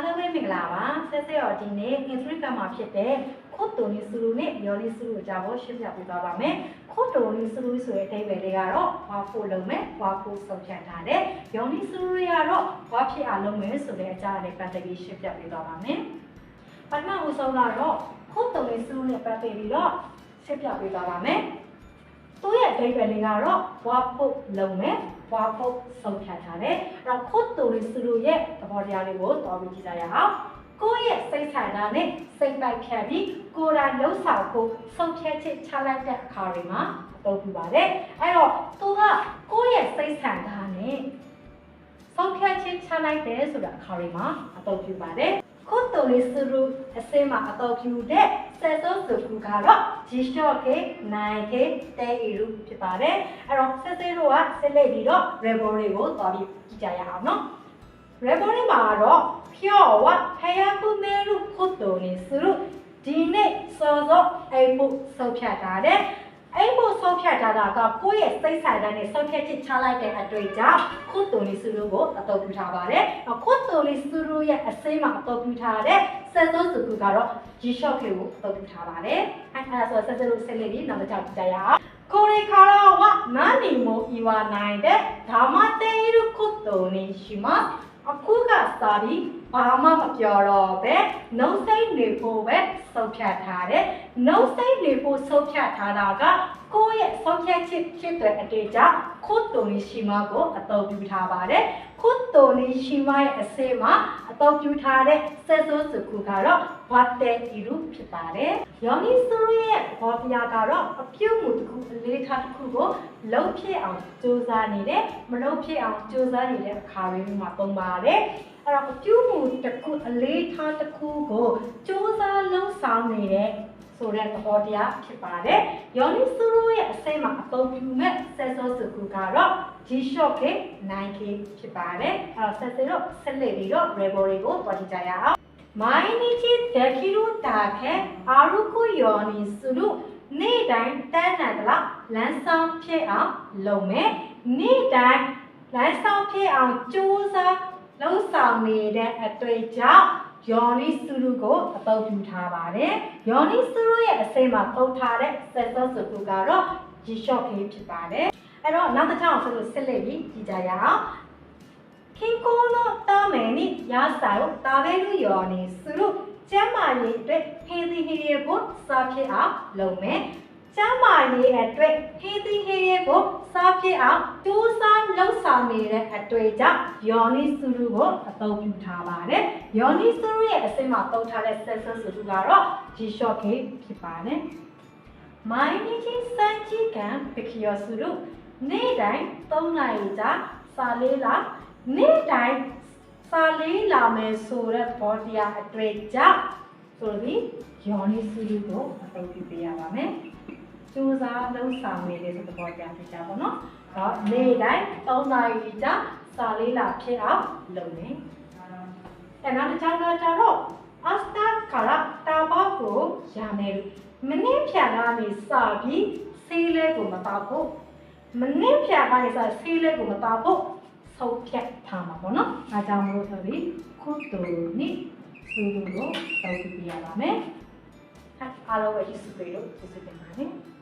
အားလုံးပဲမင်္ဂလာပါဆက်ဆက်ရောဒီနေ့ insulin ကမှာဖြစ်တဲ့ခိုတိုနီဆူလူနဲ့ယောနီဆူလူအကြောင်းကိုရှင်းပြပေးသွားပါမယ်ခိုတိုနီဆူလူဆိုတဲ့အဓိပ္ပာယ်လေးကတော့ဘာဖို့လုံးမဲ့ဘာဖို့ဆုံးဖြတ်ထားတဲ့ယောနီဆူလူကတော့ဘာဖြစ်အောင်လုပ်မယ်ဆိုတဲ့အကြောင်းလေးပတ်သက်ပြီးရှင်းပြပေးသွားပါမယ်ပထမဦးဆုံးကတော့ခိုတိုနီဆူလူနဲ့ပတ်သက်ပြီးတော့ရှင်းပြပေးသွားပါမယ်သူ့ရဲ့ အဓိပ္ပာယ်လေးကတော့ဘွားဖို့လုံးမဲ့ဘွားဖို့ဆုံးဖြတ်ထားတယ်အဲ့တော့ခိုတိုနီဆူလူရဲ့သဘောတရားလေးကိုတော်ပြီးကြည့်ကြရအောင်ကိုယ့်ရဲ့စိတ်ဆန္ဒနဲ့စိတ်ပိုက်ဖြတ်ပြီးကိုယ်တိုင်လှုပ်ဆောင်ဖို့ဆုံးဖြတ်ချက်ချလိုက်တဲ့အခါတွေမှာအသုံးပြုပါတယ်အဲ့တော့သူကကိုယ့်ရဲ့စိတ်ဆန္ဒနဲ့ဆုံးဖြတ်ချက်ချလိုက်တယ်ဆိုတဲ့အခါတွေမှာအသုံးပြုပါတယ်ခုတ်တိုလေးစရုအစင်းမှာအသုံးပြုတဲ့ ဆက်စုပ်စုကူကတော့ G-Shock နိုင်ကေတဲအီရူဖြစ်ပါတယ်အဲ့တော့ဆက်စဲတို့ကဆက်လက်ပြီးတော့ rebel တွေကိုသွားပြီးကြည့်ကြရအောင်နော် rebel တွေမှာတော့ဖြောဝဖယားကုနေရုခုတ်တိုလေးစရုဒီနေ့စောစောအိမ်ဖို့ဆောက်ဖြတ်ထားတယ်အိမ်ဖို့ဆောက်ဖြတ်ထားတာကကိုယ့်ရဲ့စိတ်ဆိုင်တဲ့နဲ့ဆောက်ဖြတ်ချက်ချလိုက်တဲ့အတွေ့အကြောင်းခုတ်တိုလေးစရုကိုအသုံးပြုထားပါတယ်ခု တ်တိုလေးစရုရဲ့အစိမ်းမှာအသုံးပြုထားတဲ့ဆက်စုပ်စုကူကတော့ G-Shock ကိုအသုံးပြုထားပါတယ်အဲ့ဒါဆိုဆက်စလို့ဆက်လက်ပြီးနောက်တစ်ချက်ကြည့်ကြရအောင်ကိုရီခါရာဝနာနီမိုအီဝါနိုင်တဲ့ဓမ္မတေရုခုတ်တိုနေရှိမှာအခုကစာပြီးဘာမှမပြောတော့ပဲနှုတ်စိတ်နေဖို့ပဲဆုံးဖြတ်ထားတယ်နှုတ်စိတ်နေဖို့ဆုံးဖြတ်ထားတာကကိုယ့်ရဲ့ဆုံးဖြတ်ချက်ဖြစ်တဲ့အတေကြောင့်ခုတ်တိုနီရှိမကိုအသုံးပြုထားပါတယ် ခုတ်တိုနီရှိမရဲ့အစေမှာအသုံးပြုထားတဲ့ဆက်စိုးစုခုကတော့ဝတ်တဲ့ဤလူဖြစ်ပါတယ်ယောနီစရရဲ့ဘောတရားကတော့အပြုတ်မှုတစ်ခုအလေးထားတစ်ခုကိုလုံဖြစ်အောင်စူးစမ်းနေတယ်မလုံဖြစ်အောင်စူးစမ်းနေတဲ့အခါတွေမှာပုံပါတယ်အဲ့တော့အပြုတ်မှုတစ်ခုအလေးထားတစ်ခုကိုစူးစမ်းလုံဆောင်နေတဲ့ ဆိုတဲ့သဘောတရားဖြစ်ပါတယ်။ယောနိစုရုရဲ့အစိမ်းမှာအသုံးပြုမဲ့ဆဲဆောစုခုကတော့ G-Shock က 9K ဖြစ်ပါတယ်။အဲ့တော့ဆက်စတော့ဆက်လက်ပြီးတော့ Rebel တွေကိုတွေ့ကြရအောင်။မိုင်းနီချီဒခီရူတာခဲအာရုခုယောနိစုရုနေ့တိုင်းတန်းတန်တလားလမ်းဆောင်ဖြစ်အောင်လုပ်မယ်။နေ့တိုင်းလမ်းဆောင်ဖြစ်အောင်ကြိုးစားလှုပ်ဆောင်နေတဲ့အတွေ့အကြုံ ယောနိစုရုကိုအသုံးပြုထားပါတယ်။ယောနိစုရုရဲ့အစိမ်းမှာပုံထားတဲ့ဆက်ဆော့စုတုကတော့ရေလျှော့ခင်းဖြစ်ပါတယ်။အဲ့တော့နောက်တစ်ချောင်းဆိုလို့ဆက်လက်ပြီးကြည့်ကြရအောင်။ခင်ကိုနောတာမဲနိရာစာကိုတာဘဲလူယောနိစုရုကျမ်းမာရေးအတွက်ဟေဒီဟေရဘုစာဖြစ်အောင်လုပ်မယ်။ ကျမ်းမာရေးအတွက်ဟေးသီးဟေးရဲကိုစားဖြစ်အောင်ကြိုးစားလှုပ်ဆောင်နေတဲ့အတွေ့အကြုံယောနိစုရုကိုအသုံးပြုထားပါတယ်။ယောနိစုရုရဲ့အစိမ်းမှာသုံးထားတဲ့ sensor စုစုကတော့ G-Shock ဖြစ်ပါတယ်။ Mining စံကြီးကံပကီယောစုရုနေ့တိုင်း3နိုင်ကြာစာလေးလာနေ့တိုင်းစာလေးလာမယ်ဆိုတဲ့ဘောတရားအတွေ့အကြုံဆိုပြီးယောနိစုရုကိုအသုံးပြုပေးရပါမယ်။ စူးစမ်းလှုပ်ဆောင်နေတဲ့သဘောတရားဖြစ်ကြပါတော့။တော့နေ့တိုင်း3နာရီကြာစာလေးလာဖြစ်အောင်လုပ်နေ။အဲနောက်တစ်ချောင်းတော့ကြတော့အစတာခါရာတာဘာကိုရမယ်မနေ့ဖြန်ကနေစပြီးဆေးလဲကိုမတော့ဖို့မနေ့ဖြန်ကနေစဆေးလဲကိုမတော့ဖို့ဆုံးဖြတ်ထားမှာပေါ့နော်။အားကြောင့်မလို့ဆိုပြီးခုတူနိစူလူကိုတောက်ပြရပါမယ်။အားလုံးပဲကျေးဇူးပေးလို့ကျေးဇူးတင်ပါတယ်။